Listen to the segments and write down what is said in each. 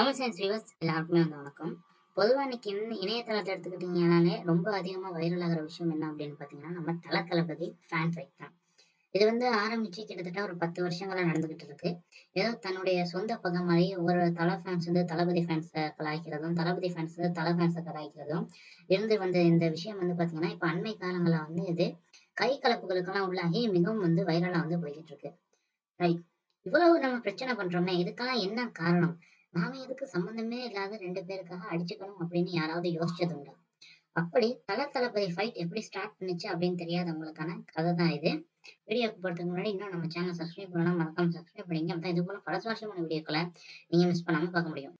Tamil science viewers எல்லாருக்குமே வந்து வணக்கம். பொதுவாக இன்னைக்கு இணையதளத்தை எடுத்துக்கிட்டீங்கனாலே ரொம்ப அதிகமாக வைரல் ஆகிற விஷயம் என்ன அப்படின்னு பார்த்தீங்கன்னா நம்ம தல தளபதி ஃபேன் ஃபைட் தான். இது வந்து ஆரம்பிச்சு கிட்டத்தட்ட ஒரு பத்து வருஷங்களா நடந்துகிட்டு இருக்கு. ஏதோ தன்னுடைய சொந்த பகம் மாதிரி ஒரு தலை ஃபேன்ஸ் வந்து தளபதி ஃபேன்ஸை கலாய்க்கிறதும் தளபதி ஃபேன்ஸ் வந்து தலை ஃபேன்ஸை கலாய்க்கிறதும் இருந்து வந்த இந்த விஷயம் வந்து பார்த்தீங்கன்னா இப்போ அண்மை காலங்களில் வந்து இது கை கலப்புகளுக்கெல்லாம் உள்ளாகி மிகவும் வந்து வைரலாக வந்து போய்கிட்டு இருக்கு. ரைட் இவ்வளவு நம்ம பிரச்சனை பண்றோமே இதுக்கெல்லாம் என்ன காரணம்? நாம எதுக்கு சம்பந்தமே இல்லாத ரெண்டு பேருக்காக அடிச்சுக்கணும் அப்படின்னு யாராவது யோசிச்சது உண்டா அப்படி தல தளபதி ஃபைட் எப்படி ஸ்டார்ட் பண்ணுச்சு அப்படின்னு தெரியாதவங்களுக்கான கதை தான் இது. வீடியோக்கு போறதுக்கு முன்னாடி இன்னும் நம்ம சேனல் சப்ஸ்கிரைப் பண்ணலாம் மறக்காம சப்ஸ்கிரைப் பண்ணிங்க அப்பதான் இது போல பல சுவாரஸ்யமான வீடியோக்களை நீங்க மிஸ் பண்ணாம பார்க்க முடியும்.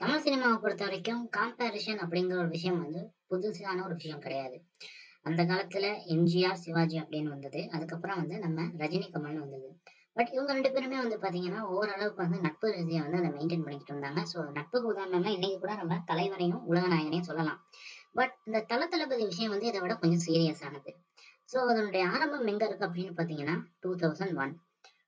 தமிழ் சினிமாவை பொறுத்த வரைக்கும் காம்பேரிஷன் அப்படிங்கிற ஒரு விஷயம் வந்து புதுசான ஒரு விஷயம் கிடையாது. அந்த காலத்துல எம்ஜிஆர் சிவாஜி அப்படின்னு வந்தது. அதுக்கப்புறம் வந்து நம்ம ரஜினி கமல்னு வந்தது. பட் இவங்க ரெண்டு பேருமே வந்து பாத்தீங்கன்னா ஓரளவுக்கு வந்து நட்பு ரீதியை வந்து அதை மெயின்டைன் பண்ணிக்கிட்டு இருந்தாங்க. ஸோ நட்புக்கு உதாரணம்னா இன்னைக்கு கூட நம்ம தலைவரையும் உலகநாயகனையும் சொல்லலாம். பட் இந்த தல தளபதி விஷயம் வந்து இதை விட கொஞ்சம் சீரியஸ் ஆனது. ஸோ அதனுடைய ஆரம்பம் எங்க இருக்கு அப்படின்னு பாத்தீங்கன்னா two thousand one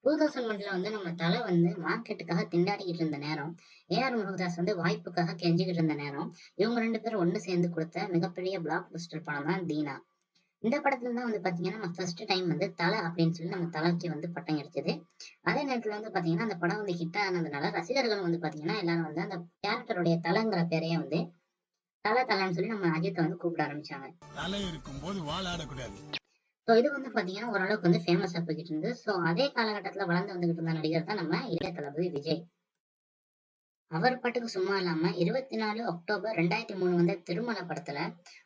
two thousand ஒன்ல வந்து நம்ம தலை வந்து மார்க்கெட்டுக்காக திண்டாடிக்கிட்டு இருந்த நேரம் ஏஆர் முருகதாஸ் வந்து வாய்ப்புக்காக கெஞ்சிக்கிட்டு இருந்த நேரம் இவங்க ரெண்டு பேரும் ஒன்று சேர்ந்து கொடுத்த மிகப்பெரிய பிளாக் பஸ்டர் படம் தான் தீனா. இந்த படத்துல தான் வந்து பாத்தீங்கன்னா நம்ம ஃபர்ஸ்ட் டைம் வந்து தலை அப்படின்னு சொல்லி நம்ம தலைக்கு வந்து பட்டம் கிடைச்சது அதே நேரத்துல வந்து பாத்தீங்கன்னா அந்த படம் வந்து ஹிட் ஆனதுனால ரசிகர்கள் வந்து பாத்தீங்கன்னா எல்லாரும் வந்து அந்த கேரக்டருடைய தலைங்கிற பேரையே வந்து தலை தலைன்னு சொல்லி நம்ம அஜித்தை வந்து கூப்பிட ஆரம்பிச்சாங்க. தலை இருக்கும் போது வாழாடக்கூடாது. ஸோ இது வந்து பாத்தீங்கன்னா ஓரளவுக்கு வந்து ஃபேமஸா போய்கிட்டு இருந்தது. ஸோ அதே காலகட்டத்துல வளர்ந்து வந்துகிட்டு இருந்த நடிகர் தான் நம்ம இளைய தளபதி விஜய். அவர் பாட்டுக்கு சும்மா இல்லாம இருபத்தி நாலு அக்டோபர் ரெண்டாயிரத்தி மூணு வந்த திருமண படத்துல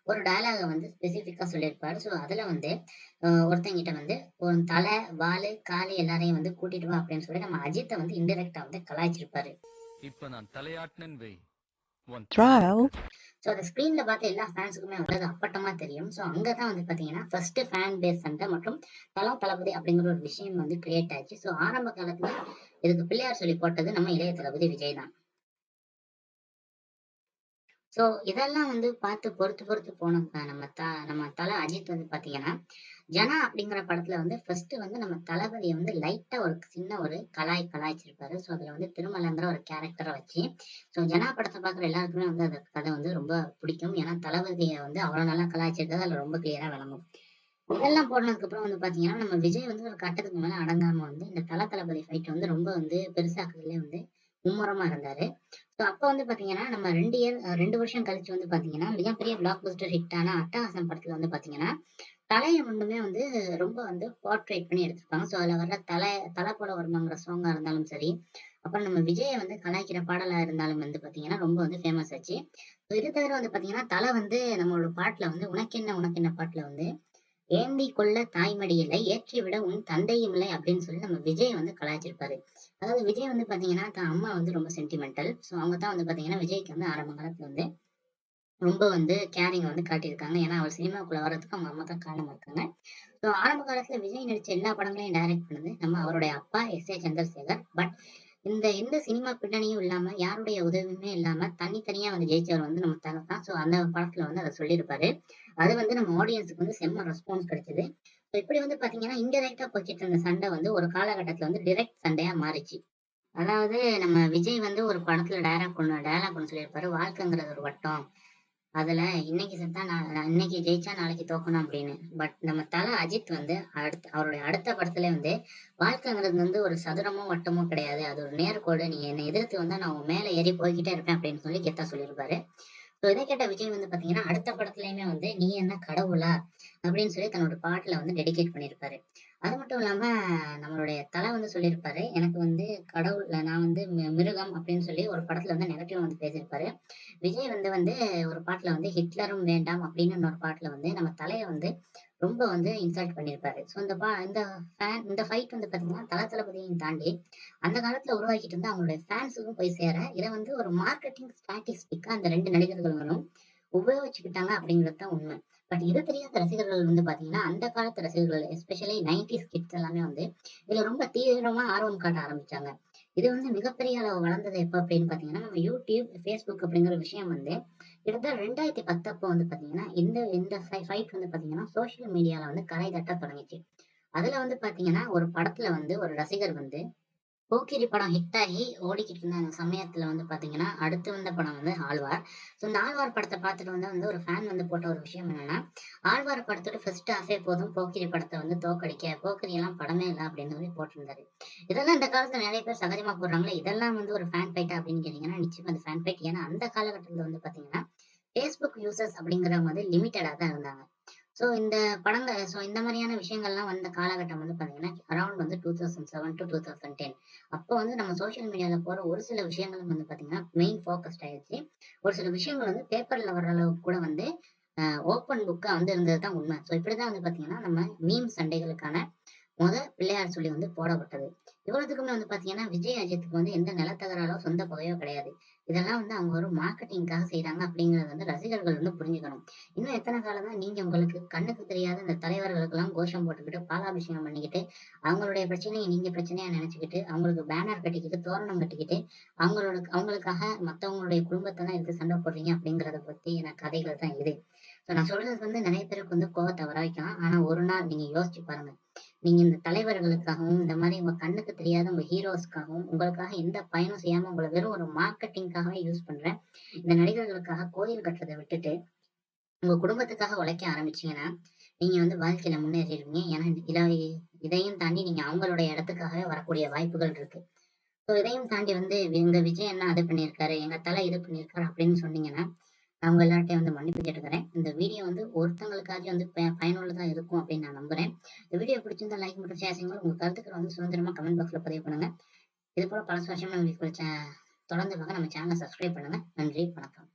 ஒரு டயலாக வந்து ஸ்பெசிஃபிக்கா சொல்லியிருப்பாரு. ஸோ அதுல வந்து ஒருத்தங்கிட்ட வந்து ஒரு தலை வாலு காலு எல்லாரையும் வந்து கூட்டிட்டு வா அப்படின்னு சொல்லி நம்ம அஜித்தை வந்து இன்டெரக்டா வந்து கலாய்ச்சிருப்பாரு. இப்ப நான் தலையாட்டினேன் வை. ஸோ அந்த ஸ்க்ரீன்ல பார்த்த எல்லா ஃபேன்ஸுக்குமே வந்து அது அப்பட்டமா தெரியும். ஸோ அங்கதான் வந்து பாத்தீங்கன்னா ஃபர்ஸ்ட் ஃபேன் பேஸ் சண்டை மற்றும் தலா தளபதி அப்படிங்கிற ஒரு விஷயம் வந்து கிரியேட் ஆச்சு. ஸோ ஆரம்ப காலத்துல இதுக்கு பிள்ளையார் சொல்லி போட்டது நம்ம இளைய தளபதி விஜய் தான். ஸோ இதெல்லாம் வந்து பார்த்து பொறுத்து பொறுத்து போனோம். நம்ம த நம்ம தலை அஜித் வந்து பாத்தீங்கன்னா ஜனா அப்படிங்கிற படத்துல வந்து ஃபர்ஸ்ட் வந்து நம்ம தளபதியை வந்து லைட்டா ஒரு சின்ன ஒரு கலாய் கலாய்ச்சிருப்பாரு. ஸோ அதுல வந்து திருமலங்கிற ஒரு கேரக்டரை வச்சு ஸோ ஜனா படத்தை பார்க்குற எல்லாருக்குமே வந்து அந்த கதை வந்து ரொம்ப பிடிக்கும். ஏன்னா தளபதியை வந்து அவ்வளோ நல்லா கலாய்ச்சிருக்கிறது அதில் ரொம்ப கிளியரா விளங்கும். இதெல்லாம் போனதுக்கு அப்புறம் வந்து பாத்தீங்கன்னா நம்ம விஜய் வந்து ஒரு கட்டத்துக்கு மேல அடங்காம வந்து இந்த தல தளபதி ஃபைட் வந்து ரொம்ப வந்து பெருசாக்குறதுலேயே வந்து மும்முரமா இருந்தாரு. ஸோ அப்போ வந்து பார்த்தீங்கன்னா நம்ம ரெண்டு இயர் ரெண்டு வருஷம் கழிச்சு வந்து பார்த்தீங்கன்னா மிகப்பெரிய பிளாக் பஸ்டர் ஹிட்டான அட்டகாசம் படத்தில் வந்து பார்த்தீங்கன்னா தலையை மட்டுமே வந்து ரொம்ப வந்து போர்ட்ரேட் பண்ணி எடுத்திருப்பாங்க. ஸோ அதில் வர்ற தலை தலை போல வருமாங்கிற சாங்காக இருந்தாலும் சரி அப்புறம் நம்ம விஜயை வந்து கலாய்க்கிற பாடலாக இருந்தாலும் வந்து பார்த்தீங்கன்னா ரொம்ப வந்து ஃபேமஸ் ஆச்சு. ஸோ இது தவிர வந்து பார்த்தீங்கன்னா தலை வந்து நம்மளோட பாட்டில் வந்து உனக்கென்ன உனக்கென்ன பாட்டில் வந்து ஏந்தி கொள்ள தாய்மடியில்லை ஏற்றி விட உன் தந்தையும் இல்லை அப்படின்னு சொல்லி நம்ம விஜய் வந்து கலாய்ச்சிருப்பாரு. அதாவது விஜய் வந்து பாத்தீங்கன்னா தான் அம்மா வந்து ரொம்ப சென்டிமெண்டல் ஸோ அவங்க தான் வந்து பாத்தீங்கன்னா விஜய்க்கு வந்து ஆரம்ப காலத்துல வந்து ரொம்ப வந்து கேரிங் வந்து காட்டியிருக்காங்க. ஏன்னா அவர் சினிமாக்குள்ள வர்றதுக்கு அவங்க அம்மா தான் காரணமா இருக்காங்க. ஸோ ஆரம்ப காலத்துல விஜய் நடிச்ச எல்லா படங்களையும் டைரக்ட் பண்ணது நம்ம அவருடைய அப்பா எஸ் ஏ சந்திரசேகர். பட் இந்த எந்த சினிமா பின்னணியும் இல்லாம யாருடைய உதவியுமே இல்லாம தனித்தனியா வந்து ஜெயிச்சவர் வந்து நம்ம தலை தான். ஸோ அந்த படத்துல வந்து அதை சொல்லியிருப்பாரு. அது வந்து நம்ம ஆடியன்ஸுக்கு வந்து செம்ம ரெஸ்பான்ஸ் கிடைச்சது. ஸோ இப்படி வந்து பாத்தீங்கன்னா இன்டெரக்டா போச்சுட்டு இருந்த சண்டை வந்து ஒரு காலகட்டத்துல வந்து டிரெக்ட் சண்டையா மாறிச்சு. அதாவது நம்ம விஜய் வந்து ஒரு படத்துல டைலாக் ஒன்று டைலாக் ஒன்று சொல்லியிருப்பாரு. வாழ்க்கைங்கிறது ஒரு வட்டம். அதுல இன்னைக்கு செத்தா நான் இன்னைக்கு ஜெயிச்சா நாளைக்கு தோக்கணும் அப்படின்னு. பட் நம்ம தலை அஜித் வந்து அடுத்த அவருடைய அடுத்த படத்துல வந்து வாழ்க்கைங்கிறது வந்து ஒரு சதுரமோ வட்டமோ கிடையாது. அது ஒரு நேர்கோடு. நீ என்னை எதிர்த்து வந்தா நான் உன் மேல ஏறி போய்கிட்டே இருப்பேன் அப்படின்னு சொல்லி கெத்தா சொல்லியிருப்பாரு. ஸோ இதை கேட்ட விஜய் வந்து பாத்தீங்கன்னா அடுத்த படத்துலயுமே வந்து நீ என்ன கடவுளா? அப்படின்னு சொல்லி தன்னோட பாட்டில் வந்து டெடிகேட் பண்ணியிருப்பாரு அது மட்டும் இல்லாம நம்மளுடைய தலை வந்து சொல்லியிருப்பாரு எனக்கு வந்து கடவுள் நான் வந்து மிருகம் அப்படின்னு சொல்லி ஒரு படத்துல வந்து நெகட்டிவ் வந்து பேசியிருப்பாரு விஜய் வந்து வந்து ஒரு பாட்டுல வந்து ஹிட்லரும் வேண்டாம் அப்படின்னு இன்னொரு பாட்டுல வந்து நம்ம தலையை வந்து ரொம்ப வந்து இன்சல்ட் பண்ணியிருப்பாரு. ஸோ இந்த பா இந்த ஃபேன் இந்த ஃபைட் வந்து பார்த்தீங்கன்னா தல தளபதியையும் தாண்டி அந்த காலத்துல உருவாக்கிட்டு இருந்த அவங்களுடைய ஃபேன்ஸுக்கும் போய் சேர இதை வந்து ஒரு மார்க்கெட்டிங் ஸ்ட்ராட்டிஸ்டிக்காக அந்த ரெண்டு நடிகர்களும் உபயோகிச்சுக்கிட்டாங்க அப்படிங்கிறது தான் உண்மை. பட் இது தெரியாத ரசிகர்கள் வந்து பாத்தீங்கன்னா அந்த காலத்து ரசிகர்கள் எஸ்பெஷலி நைன்டிஸ் கிட்ஸ் எல்லாமே வந்து இதுல ரொம்ப தீவிரமா ஆர்வம் காட்ட ஆரம்பிச்சாங்க. இது வந்து மிகப்பெரிய அளவு வளர்ந்தது எப்போ அப்படின்னு பாத்தீங்கன்னா நம்ம யூடியூப் ஃபேஸ்புக் அப்படிங்கிற விஷயம் வந்து கிட்டத்தட்ட ரெண்டாயிரத்தி பத்தப்போ வந்து பாத்தீங்கன்னா இந்த இந்த ஃபைட் வந்து பாத்தீங்கன்னா சோஷியல் மீடியால வந்து கரை தட்ட தொடங்கிச்சு. அதுல வந்து பாத்தீங்கன்னா ஒரு படத்துல வந்து ஒரு ரசிகர் வந்து போக்கிரி படம் ஹிட் ஆகி ஓடிக்கிட்டு இருந்த அந்த சமயத்துல வந்து பார்த்தீங்கன்னா அடுத்து வந்த படம் வந்து ஆழ்வார். ஸோ இந்த ஆழ்வார் படத்தை பார்த்துட்டு வந்து வந்து ஒரு ஃபேன் வந்து போட்ட ஒரு விஷயம் என்னன்னா ஆழ்வார் படத்தோட ஃபர்ஸ்ட் ஹாஃபே போதும் போக்கிரி படத்தை வந்து தோக்கடிக்க போக்கிரி எல்லாம் படமே இல்லை அப்படின்னு சொல்லி போட்டிருந்தாரு. இதெல்லாம் இந்த காலத்துல நிறைய பேர் சகஜமாக போடுறாங்களே இதெல்லாம் வந்து ஒரு ஃபேன் ஃபைட்டா அப்படின்னு கேட்டீங்கன்னா நிச்சயம் அந்த ஃபேன் ஃபைட் ஏன்னா அந்த காலகட்டத்துல வந்து பாத்தீங்கன்னா ஃபேஸ்புக் யூசர்ஸ் அப்படிங்கிறவங்க வந்து லிமிட்டடாக தான் இருந்தாங்க. ஸோ இந்த படங்கள் ஸோ இந்த மாதிரியான விஷயங்கள்லாம் வந்த காலகட்டம் வந்து பாத்தீங்கன்னா அரௌண்ட் வந்து two thousand seven to two thousand ten அப்போ வந்து நம்ம சோஷியல் மீடியால போற ஒரு சில விஷயங்களும் வந்து பாத்தீங்கன்னா மெயின் ஃபோக்கஸ்ட் ஆயிடுச்சு. ஒரு சில விஷயங்கள் வந்து பேப்பர்ல வர்ற அளவுக்கு கூட வந்து ஓப்பன் புக்கா வந்து இருந்தது தான் உண்மை. ஸோ இப்படிதான் வந்து பாத்தீங்கன்னா நம்ம மீம் சண்டைகளுக்கான முத பிள்ளையார் சொல்லி வந்து போடப்பட்டது. இவ்வளவுக்குமே வந்து பாத்தீங்கன்னா விஜய் அஜித்துக்கு வந்து எந்த நிலத்தகராலோ சொந்த புகையோ கிடையாது. இதெல்லாம் வந்து அவங்க ஒரு மார்க்கெட்டிங்காக செய்யறாங்க அப்படிங்கறது வந்து ரசிகர்கள் வந்து புரிஞ்சுக்கணும். இன்னும் எத்தனை காலம் தான் நீங்க உங்களுக்கு கண்ணுக்கு தெரியாத இந்த தலைவர்களுக்கெல்லாம் கோஷம் போட்டுக்கிட்டு பாலாபிஷேகம் பண்ணிக்கிட்டு அவங்களுடைய பிரச்சனையை நீங்க பிரச்சனையா நினைச்சுக்கிட்டு அவங்களுக்கு பேனர் கட்டிக்கிட்டு தோரணம் கட்டிக்கிட்டு அவங்களோட அவங்களுக்காக மத்தவங்களுடைய குடும்பத்தை தான் எடுத்து சண்டை போடுறீங்க அப்படிங்கறத பத்தி எனக்கு கதைகள் தான் இது. நான் சொல்றது வந்து நிறைய பேருக்கு வந்து கோவத்தை வர வைக்கலாம். ஆனா ஒரு நாள் நீங்க யோசிச்சு பாருங்க. நீங்க இந்த தலைவர்களுக்காகவும் இந்த மாதிரி உங்க கண்ணுக்கு தெரியாத உங்க ஹீரோஸ்க்காகவும் உங்களுக்காக எந்த பயனும் செய்யாம உங்களை வெறும் ஒரு மார்க்கெட்டிங்காகவே யூஸ் பண்றேன். இந்த நடிகர்களுக்காக கோயில் கட்டுறதை விட்டுட்டு உங்க குடும்பத்துக்காக உழைக்க ஆரம்பிச்சீங்கன்னா நீங்க வந்து வாழ்க்கையில முன்னேறிடுவீங்க. ஏன்னா இதை இதையும் தாண்டி நீங்க அவங்களோட இடத்துக்காகவே வரக்கூடிய வாய்ப்புகள் இருக்கு. ஸோ இதையும் தாண்டி வந்து எங்க விஜய் என்ன அது பண்ணியிருக்காரு எங்க தலை இது பண்ணியிருக்காரு அப்படின்னு சொன்னீங்கன்னா அவங்க எல்லார்ட்டையும் வந்து மன்னிப்பு கேட்டுக்கிறேன். இந்த வீடியோ வந்து ஒருத்தங்களுக்காச்சும் வந்து பயனுள்ளதாக இருக்கும் அப்படின்னு நான் நம்புறேன். இந்த வீடியோ பிடிச்சிருந்தா லைக் மற்றும் ஷேர் செய்யுங்க உங்க கருத்துக்களை வந்து சுதந்திரமா கமெண்ட் பாக்ஸ்ல பதிவு பண்ணுங்க. இது போல பல சுவாசம் உங்களுக்கு தொடர்ந்து பார்க்க நம்ம சேனலை சப்ஸ்கிரைப் பண்ணுங்க. நன்றி வணக்கம்.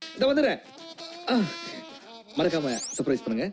மறக்காம சர்ப்ரைஸ் பண்ணுங்க.